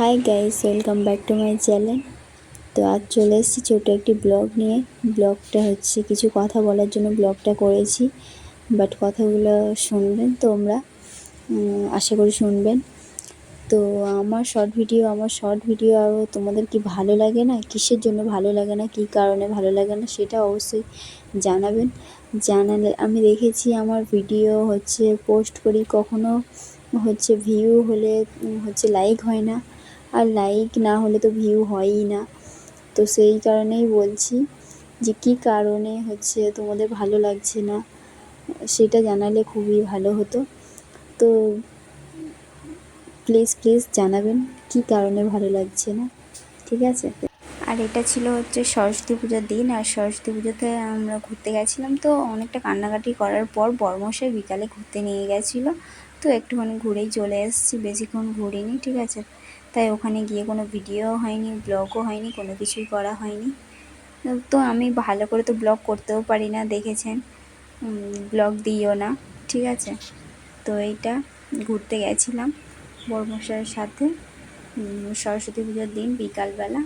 Hi guys welcome back to my channel তো আজ চলে এসেছি ছোটো একটি ব্লগ নিয়ে। ব্লগটা হচ্ছে কিছু কথা বলার জন্য ব্লগটা করেছি বাট কথাগুলো শুনবেন তোমরা। আশা করি শুনবেন। তো আমার শর্ট ভিডিও আমার শর্ট ভিডিও আরও তোমাদের কি ভালো লাগে না? কিসের জন্য ভালো লাগে না? কী কারণে ভালো লাগে না? সেটা অবশ্যই জানাবেন। জানালে আমি দেখেছি আমার ভিডিও হচ্ছে পোস্ট করি, কখনো হচ্ছে ভিউ হলে হচ্ছে লাইক হয় না। আর লাইক না হলে তো ভিউ হয়ই না। তো সেই কারণেই বলছি যে কী কারণে হচ্ছে তোমাদের ভালো লাগছে না, সেটা জানালে খুবই ভালো হতো। তো প্লিজ প্লিজ জানাবেন কী কারণে ভালো লাগছে না, ঠিক আছে? আর এটা ছিল হচ্ছে সরস্বতী পুজোর দিন, আর সরস্বতী পুজোতে আমরা ঘুরতে গেছিলাম তো অনেকটা কান্নাকাটি করার পর বর্মশাই বিকালে ঘুরতে নিয়ে গেছিল। তো একটুখানি ঘুরেই চলে এসেছি, বেশিক্ষণ ঘুরিনি, ঠিক আছে? তাই ওখানে গিয়ে কোনো ভিডিও হয়নি, ব্লগও হয়নি, কোনো কিছুই করা হয়নি। তো আমি ভালো করে তো ব্লগ করতেও পারি না, দেখেছেন? ব্লগ দিও না, ঠিক আছে? তো এইটা ঘুরতে গেছিলাম বর্মশাইয়ের সাথে। সরস্বতী পুজোর দিন বিকালবেলা।